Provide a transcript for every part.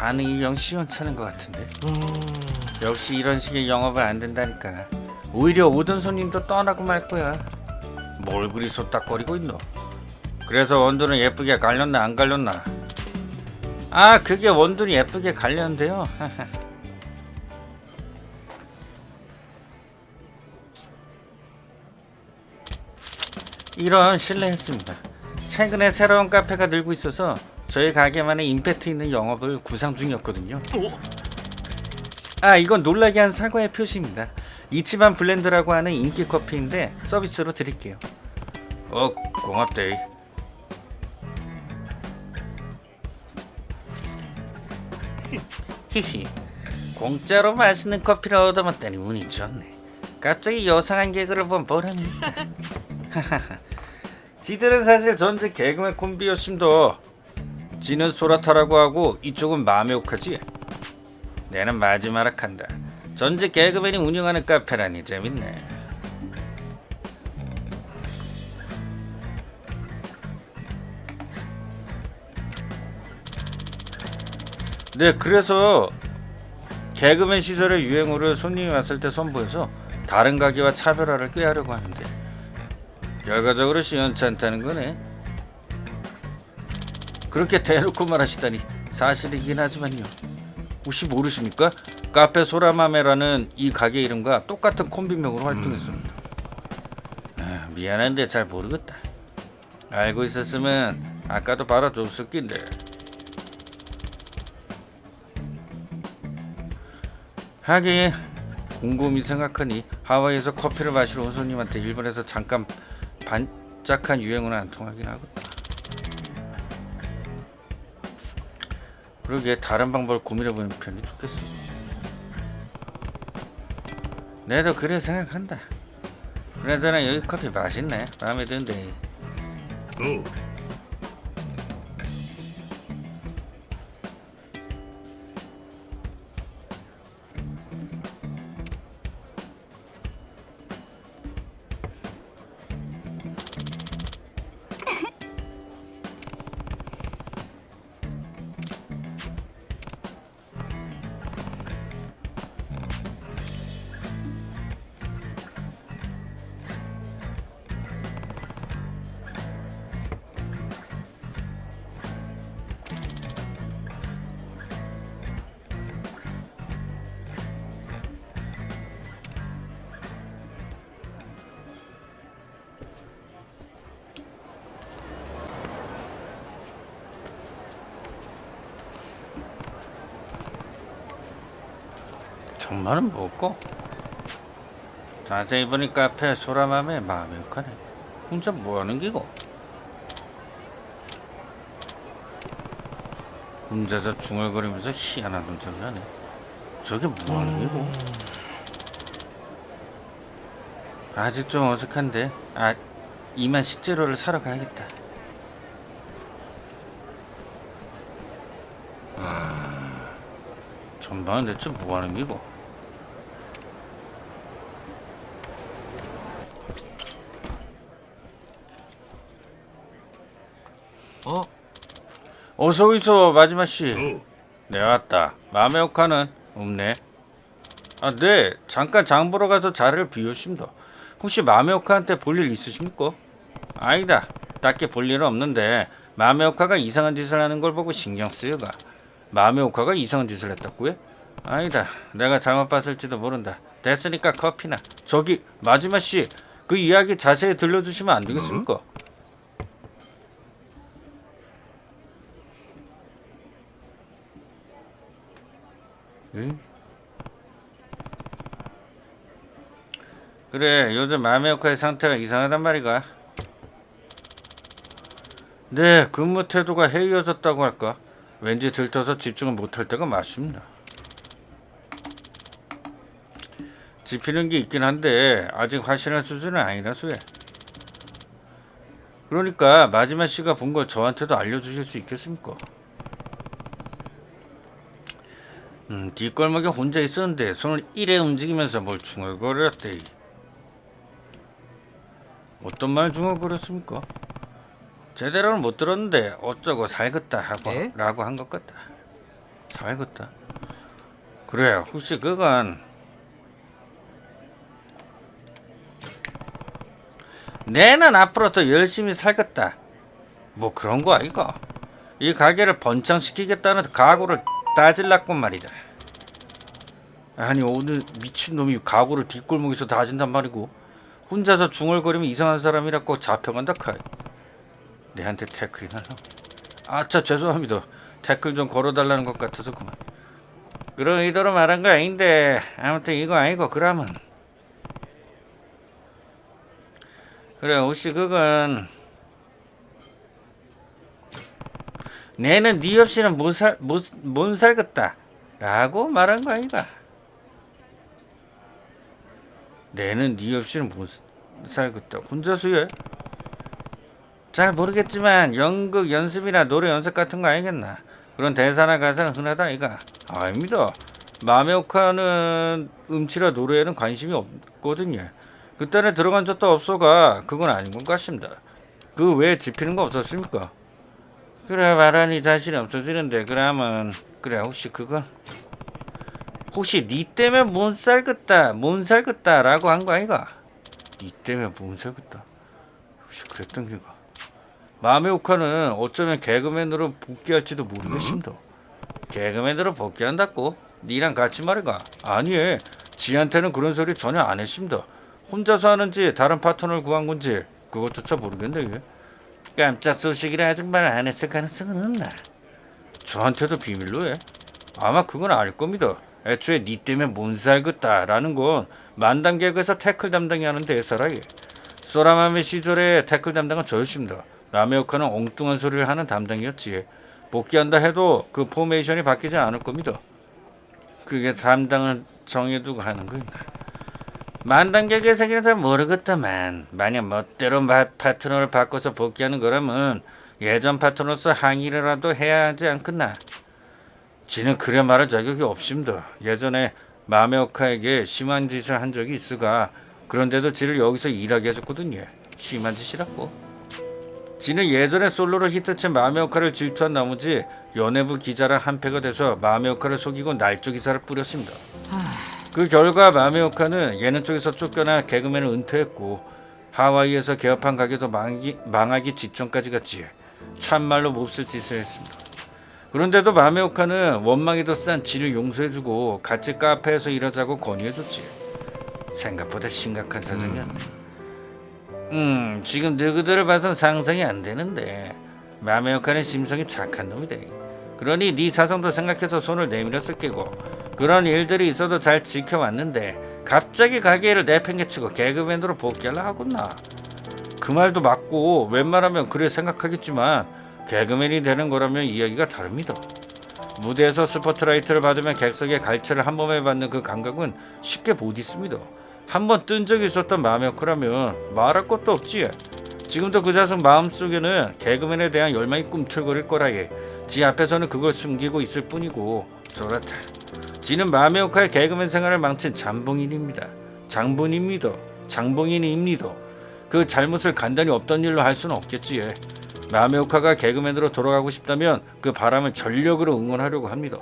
반응이 영 시원찮은 것 같은데. 역시 이런 식의 영업은 안 된다니까. 오히려 오던 손님도 떠나고 말 거야. 뭘 그리 소딱거리고 있노? 그래서 원두는 예쁘게 갈렸나 안 갈렸나? 아 그게 원두는 예쁘게 갈렸는데요. 이런 실례했습니다. 최근에 새로운 카페가 늘고 있어서 저희 가게만의 임팩트 있는 영업을 구상 중이었거든요. 아 이건 놀라게 한 사과의 표시입니다. 이치반 블렌드라고 하는 인기 커피인데 서비스로 드릴게요. 어 고맙대. 히히 공짜로 맛있는 커피를 얻어먹다니 운이 좋네. 갑자기 여상한 개그를 본 보람이다. 지들은 사실 전직 개그맨 콤비였음도 지는 소라타라고 하고 이쪽은 마메오카지? 내는 마지막락 한다. 전직 개그맨이 운영하는 카페라니 재밌네. 네 그래서 개그맨 시절의 유행어를 손님이 왔을 때 선보여서 다른 가게와 차별화를 꾀하려고 하는데 결과적으로 시원찮다는 거네. 그렇게 대놓고 말하시다니 사실이긴 하지만요. 혹시 모르십니까? 카페 소라마메라는 이 가게 이름과 똑같은 콤비명으로 활동했습니다. 아, 미안한데 잘 모르겠다. 알고 있었으면 아까도 바라줬을 낀데. 하긴 곰곰이 생각하니 하와이에서 커피를 마시러 온 손님한테 일본에서 잠깐 반짝한 유행어는 안 통하긴 하겠 그러게 다른 방법을 고민해보는 편이 좋겠어. 내도 그래 생각한다. 그나저나 여기 커피 맛있네. 마음에 드는데. 정말은 뭐고? 자세히 보니까 앞에 소라맘에 마음이 욱하네. 혼자 뭐하는 기고? 혼자서 중얼거리면서 희한한 동작을 하네. 저게 뭐하는 기고? 아직 좀 어색한데. 아, 이만 식재료를 사러 가야겠다. 아, 전반은 대체 뭐하는 기고? 어? 어서 오이소 마지막 씨. 네 왔다. 마메오카는 없네. 아, 네. 잠깐 장 보러 가서 자리를 비우십니다. 혹시 마메오카한테 볼 일 있으십니까? 아니다. 딱히 볼 일은 없는데 마메오카가 이상한 짓을 하는 걸 보고 신경 쓰여가. 마메오카가 이상한 짓을 했다고요? 아니다. 내가 잘못 봤을지도 모른다. 됐으니까 커피나. 저기 마지막 씨. 그 이야기 자세히 들려주시면 안 되겠습니까? 응? 그래 요즘 마메오카의 상태가 이상하단 말이가 네 근무 태도가 해이어졌다고 할까 왠지 들떠서 집중을 못할 때가 맞습니다 지피는 게 있긴 한데 아직 확실한 수준은 아니라서요 그러니까 마지막 씨가 본 걸 저한테도 알려주실 수 있겠습니까? 음, 뒷골목에 혼자 있었는데 손을 이래 움직이면서 뭘 중얼거렸대. 어떤 말 중얼거렸습니까? 제대로는 못 들었는데 어쩌고 살겠다 하고 에? 라고 한 것 같다. 다 알겠다. 그래 혹시 그건 내는 앞으로 더 열심히 살겠다. 뭐 그런 거 아이가? 이 가게를 번창시키겠다는 각오를 다질랐건 말이다. 아니 오늘 미친놈이 각오를 뒷골목에서 다진단 말이고 혼자서 중얼거리면 이상한 사람이라고 잡혀간다 카이. 내한테 태클이 날라. 아차 죄송합니다. 태클 좀 걸어달라는 것 같아서 그만. 그런 의도로 말한 거 아닌데 아무튼 이거 아니고 그러면 그래 혹시 그건 내는 네 없이는 못살못 살겠다. 라고 말한 거 아이가? 내는 네 없이는 못 살겠다. 혼자서 해? 잘 모르겠지만 연극 연습이나 노래 연습 같은 거 아니겠나? 그런 대사나 가사가 흔하다 아이가. 아닙니다. 마메오카는 음치라 노래에는 관심이 없거든요. 그때는 들어간 적도 없어가 그건 아닌 것 같습니다. 그 외에 집히는 거 없었습니까 그래 말하니 자신이 없어지는데 그러면 그래 혹시 그거 혹시 니 때문에 못 살겠다 못 살겠다 라고 한 거 아이가? 니 때문에 못 살겠다. 혹시 그랬던 게가? 마메오카는 어쩌면 개그맨으로 복귀할지도 모르겠습니다. 개그맨으로 복귀한다고? 니랑 같이 말이가? 아니 지한테는 그런 소리 전혀 안 했습니다. 혼자서 하는지 다른 파트너를 구한 건지 그것조차 모르겠네 이게 깜짝 소식이라 아직 말 안 했을 가능성은 없나? 저한테도 비밀로 해. 아마 그건 알 겁니다. 애초에 니 때문에 못 살겠다라는 건 만담 개그에서 태클 담당이 하는 대사라 예. 소라마메 시절에 태클 담당은 저였습니다. 라메오카는 엉뚱한 소리를 하는 담당이었지. 복귀한다 해도 그 포메이션이 바뀌지 않을 겁니다. 그게 담당을 정해두고 하는 거있나 만단계의 세계는 잘 모르겠다만 만약 멋대로 마- 파트너를 바꿔서 복귀하는 거라면 예전 파트너로서 항의라도 해야 하지 않겠나? 지는 그래 말할 자격이 없습니다. 예전에 마메오카에게 심한 짓을 한 적이 있으가 그런데도 지를 여기서 일하게 해줬거든요. 심한 짓이라고. 지는 예전에 솔로로 히트친 마메오카를 질투한 나머지 연예부 기자랑 한패가 돼서 마메오카를 속이고 날조 기사를 뿌렸습니다 그 결과 마메오카는 예능 쪽에서 쫓겨나 개그맨을 은퇴했고 하와이에서 개업한 가게도 망하기, 망하기 직전까지 갔지. 참말로 몹쓸 짓을 했습니다. 그런데도 마메오카는 원망이 더 싼 지를 용서해주고 같이 카페에서 일하자고 권유해줬지. 생각보다 심각한 사정이었네. 음. 지금 너희들을 봐선 상상이 안 되는데 마메오카는 심성이 착한 놈이다. 그러니 네 사정도 생각해서 손을 내밀었을 게고 그런 일들이 있어도 잘 지켜왔는데 갑자기 가게를 내팽개치고 개그맨으로 복귀하려 하구나. 그 말도 맞고 웬만하면 그래 생각하겠지만 개그맨이 되는 거라면 이야기가 다릅니다. 무대에서 스포트라이트를 받으면 객석의 갈채를 한 번에 받는 그 감각은 쉽게 못 있습니다. 한 번 뜬 적이 있었던 마메오크라면 말할 것도 없지. 지금도 그 자식 마음속에는 개그맨에 대한 열망이 꿈틀거릴 거라예. 지 앞에서는 그걸 숨기고 있을 뿐이고 저렇다. 지는 마메오카의 개그맨 생활을 망친 장봉인입니다. 장본입니다. 장봉인입니다. 그 잘못을 간단히 없던 일로 할 수는 없겠지. 예. 마메오카가 개그맨으로 돌아가고 싶다면 그 바람을 전력으로 응원하려고 합니다.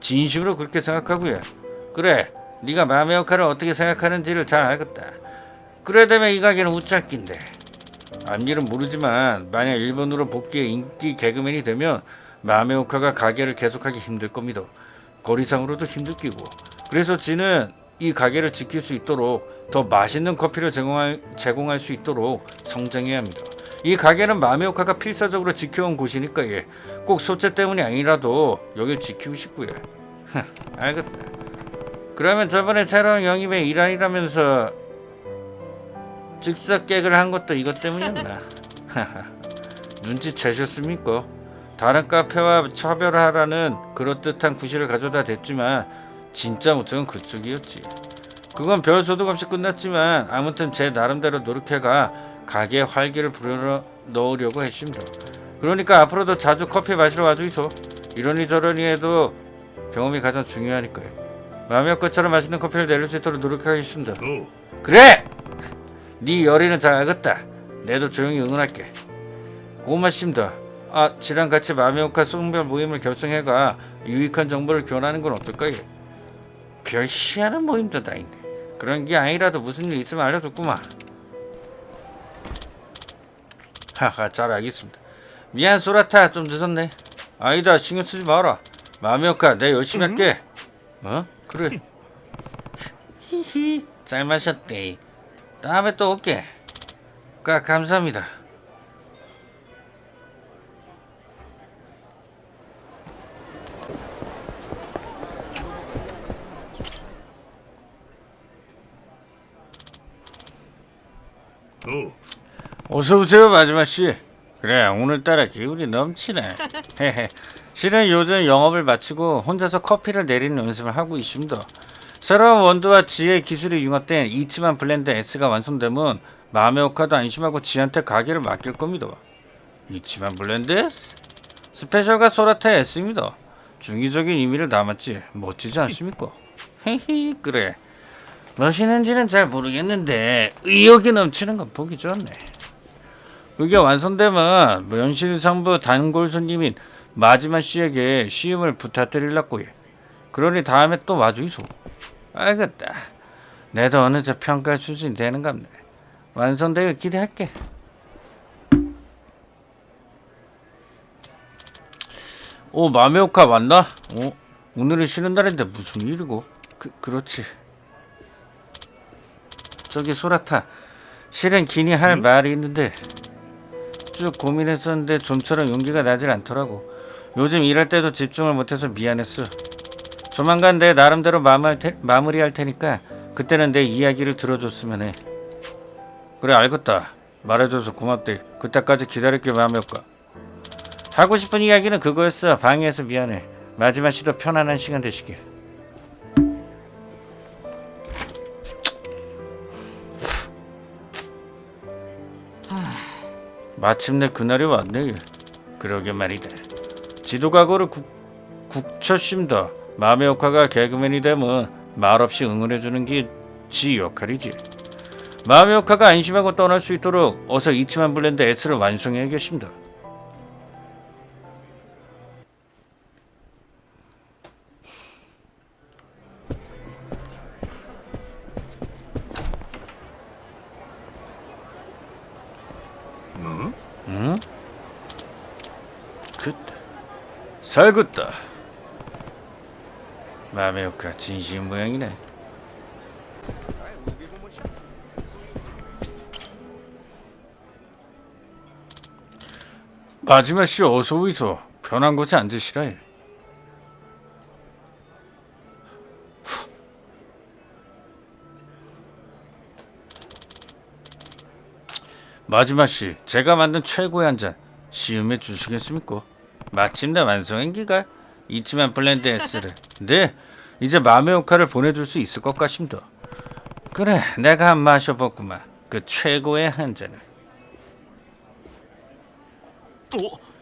진심으로 그렇게 생각하고요. 그래, 네가 마메오카를 어떻게 생각하는지를 잘 알겠다. 그래 되면 이 가게는 웃잘낀데. 앞일은 모르지만 만약 일본으로 복귀해 인기 개그맨이 되면 마메오카가 가게를 계속하기 힘들 겁니다. 거리상으로도 힘들 끼고 그래서 지는 이 가게를 지킬 수 있도록 더 맛있는 커피를 제공할, 제공할 수 있도록 성장해야 합니다. 이 가게는 마메오카가 필사적으로 지켜온 곳이니까 예. 꼭 소재 때문이 아니라도 여길 지키고 싶고요. 알겠다. 그러면 저번에 새로운 영입에 일환이라면서 즉석 개그를 한 것도 이것 때문이었나? 눈치 채셨습니까? 다른 카페와 차별하라는 그럴듯한 구실을 가져다 댔지만 진짜 목적은 그쪽이었지. 그건 별 소득 없이 끝났지만 아무튼 제 나름대로 노력해가 가게에 활기를 불어 넣으려고 했습니다. 그러니까 앞으로도 자주 커피 마시러 와주이소. 이러니 저러니 해도 경험이 가장 중요하니까요. 마음의 것처럼 맛있는 커피를 내릴 수 있도록 노력하겠습니다. 그래! 네 열의는 잘 알겠다. 내도 조용히 응원할게. 고맙습니다. 아 지랑 같이 마메오카 송별 모임을 결성해가 유익한 정보를 교환하는 건 어떨까요? 별 희한한 모임도 다 있네. 그런 게 아니라도 무슨 일 있으면 알려줬구만. 하하 잘 알겠습니다. 미안 소라타 좀 늦었네. 아니다 신경 쓰지 마라. 마메오카 내 열심히 할게. 어? 그래. 히히 잘 마셨대. 다음에 또 올게. 까 감사합니다. 어서 오세요 마지막 씨. 그래 오늘따라 기운이 넘치네. 헤헤. 실은 요즘 영업을 마치고 혼자서 커피를 내리는 연습을 하고 있습니다. 새로운 원두와 지의 기술이 융합된 이치만 블렌드 S가 완성되면 마메오카도 안심하고 지한테 가게를 맡길 겁니다. 이치만 블렌드 S? 스페셜과 소라타 S입니다. 중의적인 의미를 담았지 멋지지 않습니까? 헤헤 그래. 멋있는지는 잘 모르겠는데 의욕이 넘치는 건 보기 좋네. 그게 완성되면 면실상부 단골 손님인 마지막 씨에게 시음을 부탁드리려고 해. 그러니 다음에 또 와주이소. 알겠다. 내도 어느새 평가 수준이 되는 갑네. 완성되길 기대할게. 오 마메오카 맞나? 어 오늘은 쉬는 날인데 무슨 일이고? 그 그렇지. 저기 소라타 실은 기니 할 말이 있는데 쭉 고민했었는데 좀처럼 용기가 나질 않더라고. 요즘 일할 때도 집중을 못해서 미안했어. 조만간 내 나름대로 마무리, 테, 마무리할 테니까 그때는 내 이야기를 들어줬으면 해. 그래 알겠다. 말해줘서 고맙대. 그때까지 기다릴게 마음이 없까 하고 싶은 이야기는 그거였어. 방해해서 미안해. 마지막 시도 편안한 시간 되시길 마침내 그날이 왔네. 그러게 말이다. 지도각오를 국, 국처심다. 마메오카가 개그맨이 되면 말없이 응원해주는 게 지 역할이지. 마메오카가 안심하고 떠날 수 있도록 어서 이치만 블렌드 S를 완성해야겠습니다. 그다 살겠다 마메오카 진심 모양이네. 마지막 씨 어서 오이소. 편한 곳에 앉으시라 해 마지막 씨 제가 만든 최고의 한 잔. 시음해 주시겠습니까? 마침내 완성한 기가. 이치만 블렌드 S를. 네 이제 마메오카를 보내줄 수 있을 것 같습니다. 그래 내가 한 마셔봤구만. 그 최고의 한 잔을.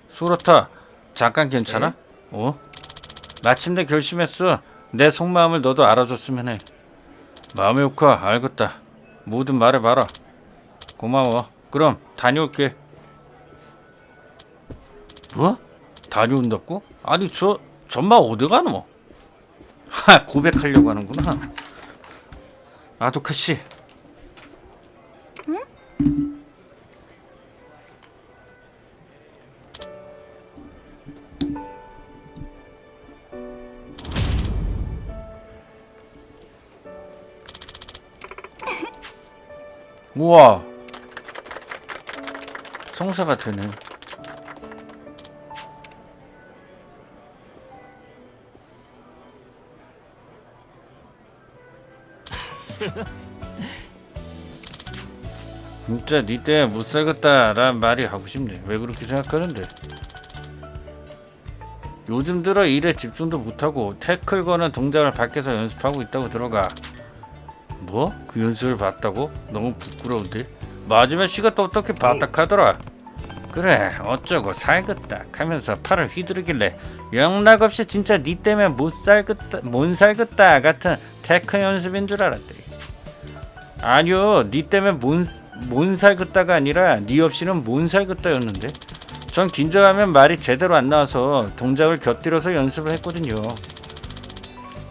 소라타 잠깐 괜찮아? 어? 마침내 결심했어. 내 속마음을 너도 알아줬으면 해. 마메오카 알겠다. 뭐든 말해봐라. 고마워 그럼 다녀올게 뭐? 다녀온다고? 아니 저 전마 어디 가노? 하 고백하려고 하는구나. 아도카 씨. 우와 성사가 되네. 진짜 니 때문에 못 살겠다 라는 말이 하고 싶네. 왜 그렇게 생각하는데? 요즘 들어 일에 집중도 못하고 태클 거는 동작을 밖에서 연습하고 있다고 들어가. 뭐? 그 연습을 봤다고? 너무 부끄러운데? 마지막 씨가 또 어떻게 바닥하더라? 그래 어쩌고 살겠다 하면서 팔을 휘두르길래 영락 없이 진짜 니 때문에 못 살겠다 못 살겠다 같은 테크 연습인 줄 알았대. 아니요 니 때문에 못, 못 살겠다가 아니라 니 없이는 못 살겠다였는데 전 긴장하면 말이 제대로 안 나와서 동작을 곁들여서 연습을 했거든요.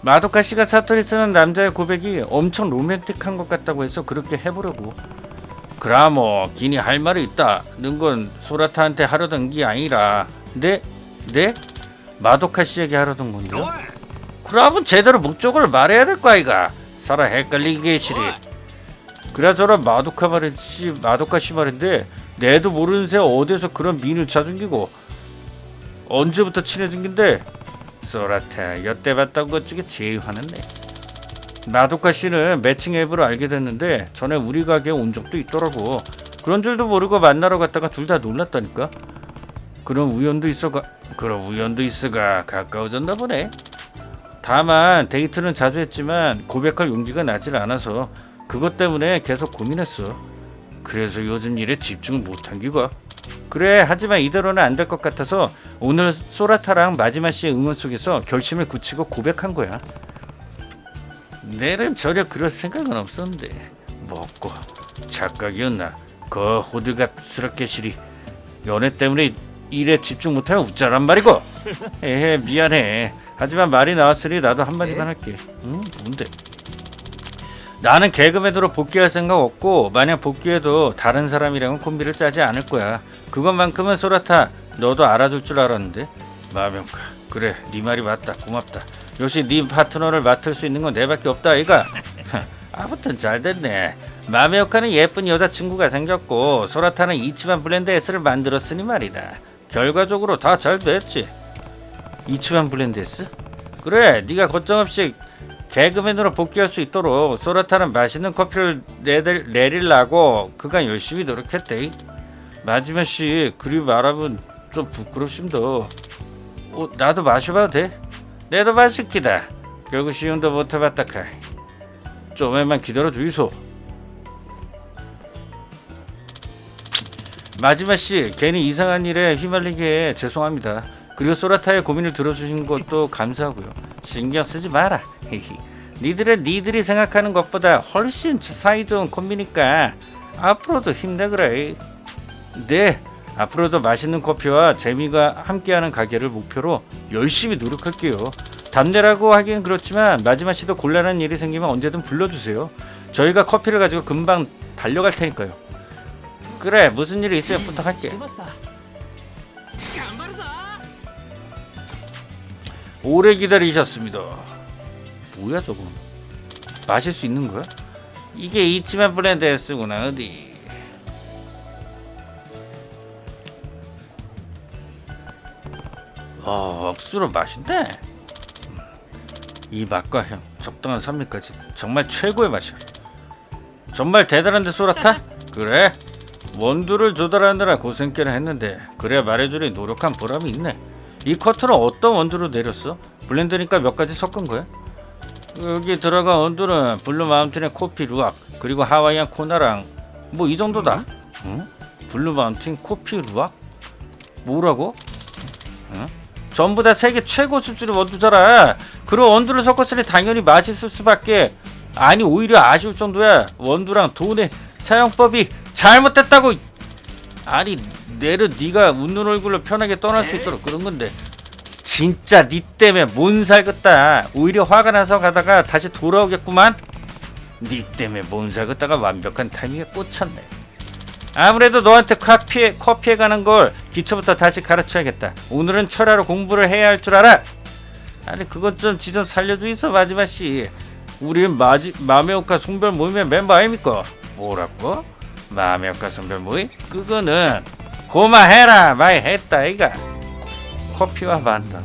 마도카 씨가 사토리 쓰는 남자의 고백이 엄청 로맨틱한 것 같다고 해서 그렇게 해보려고. 그라모 기니 할 말이 있다 는 건 소라타한테 하려던 게 아니라. 네? 네? 마도카 씨에게 하려던 건데요? 그러면 제대로 목적을 말해야 될 거 아이가. 살아 헷갈리게 시리. 그라저라 마도카 말이지 마도카 씨 말인데 내도 모르는 새 어디서 그런 미인을 찾은기고. 언제부터 친해진 긴데? 소라타 여태 봤던 것 중에 제일 화났네 마도카 씨는 매칭 앱으로 알게 됐는데 전에 우리 가게에 온 적도 있더라고 그런 줄도 모르고 만나러 갔다가 둘 다 놀랐다니까 그런 우연도 있어가 그런 우연도 있어가 가까워졌나 보네 다만 데이트는 자주 했지만 고백할 용기가 나질 않아서 그것 때문에 계속 고민했어. 그래서 요즘 일에 집중을 못한 기가. 그래 하지만 이대로는 안 될 것 같아서 오늘 소라타랑 마지막 씨의 응원 속에서 결심을 굳히고 고백한 거야. 내는 전혀 그럴 생각은 없었는데. 먹고 착각이었나? 그 호들갑스럽게 시리. 연애 때문에 일에 집중 못하면 웃자란 말이고. 에헤 미안해. 하지만 말이 나왔으니 나도 한마디만 할게. 응? 뭔데? 나는 개그맨으로 복귀할 생각 없고 만약 복귀해도 다른 사람이랑은 콤비를 짜지 않을 거야. 그것만큼은 소라타 너도 알아줄 줄 알았는데? 마명카 그래 네 말이 맞다. 고맙다 역시 네 파트너를 맡을 수 있는 건 내밖에 없다 아이가. 아무튼 잘 됐네. 마메오카는 예쁜 여자친구가 생겼고 소라타는 이치만 블렌드 S를 만들었으니 말이다. 결과적으로 다 잘 됐지. 이치만 블렌드 S? 그래 네가 걱정 없이 개그맨으로 복귀할 수 있도록 소라타는 맛있는 커피를 내들, 내리려고 그간 열심히 노력했대. 마지막 씨 그리 말하면 좀 부끄럽심다 어, 나도 마셔봐도 돼? 내도 맛있기다 결국 시험도 못 해봤다 카이 좀만 기다려 주이소. 마지막 씨 괜히 이상한 일에 휘말리게 죄송합니다. 그리고 소라타의 고민을 들어주신 것도 감사하고요. 신경 쓰지 마라. 니들은 니들이 생각하는 것보다 훨씬 사이좋은 콤비니까 앞으로도 힘내 그래. 네, 앞으로도 맛있는 커피와 재미가 함께하는 가게를 목표로 열심히 노력할게요. 담대라고 하기는 그렇지만 마지막 시도 곤란한 일이 생기면 언제든 불러주세요. 저희가 커피를 가지고 금방 달려갈 테니까요. 그래 무슨 일이 있어요 부탁할게. 오래 기다리셨습니다. 뭐야 저거? 마실 수 있는 거야? 이게 이치만 브랜드의 쓰구나 어디? 어, 억수로. 음, 이 맛과 향, 적당한 산미까지 정말 최고의 맛이야. 정말 대단한데 소라타? 그래? 원두를 조달하느라 고생께를 했는데 그래 말해주니 노력한 보람이 있네. 이 커트는 어떤 원두로 내렸어? 블렌드니까 몇 가지 섞은 거야? 여기 들어간 원두는 블루 마운틴의 코피 루악 그리고 하와이안 코나랑 뭐 이 정도다. 응? 블루 마운틴 코피 루악? 뭐라고? 응? 전부 다 세계 최고 수준의 원두잖아. 그런 원두를 섞었으니 당연히 맛있을 수밖에. 아니 오히려 아쉬울 정도야. 원두랑 돈의 사용법이 잘못됐다고. 아니 내를 네가 웃는 얼굴로 편하게 떠날 수 있도록 그런 건데 진짜 네 때문에 못 살겠다 오히려 화가 나서 가다가 다시 돌아오겠구만 네 때문에 못 살겠다가 완벽한 타이밍에 꽂혔네 아무래도 너한테 커피에, 커피에 가는 걸 기초부터 다시 가르쳐야겠다. 오늘은 철야로 공부를 해야 할 줄 알아? 아니 그것 좀지좀 살려주이소 마지막 씨. 우린 마지 마메오카 송별 모임의 멤버 아닙니까 뭐라고? 마메오카 송별 모임? 그거는 고마해라. 많이 했다 이가 커피와 만담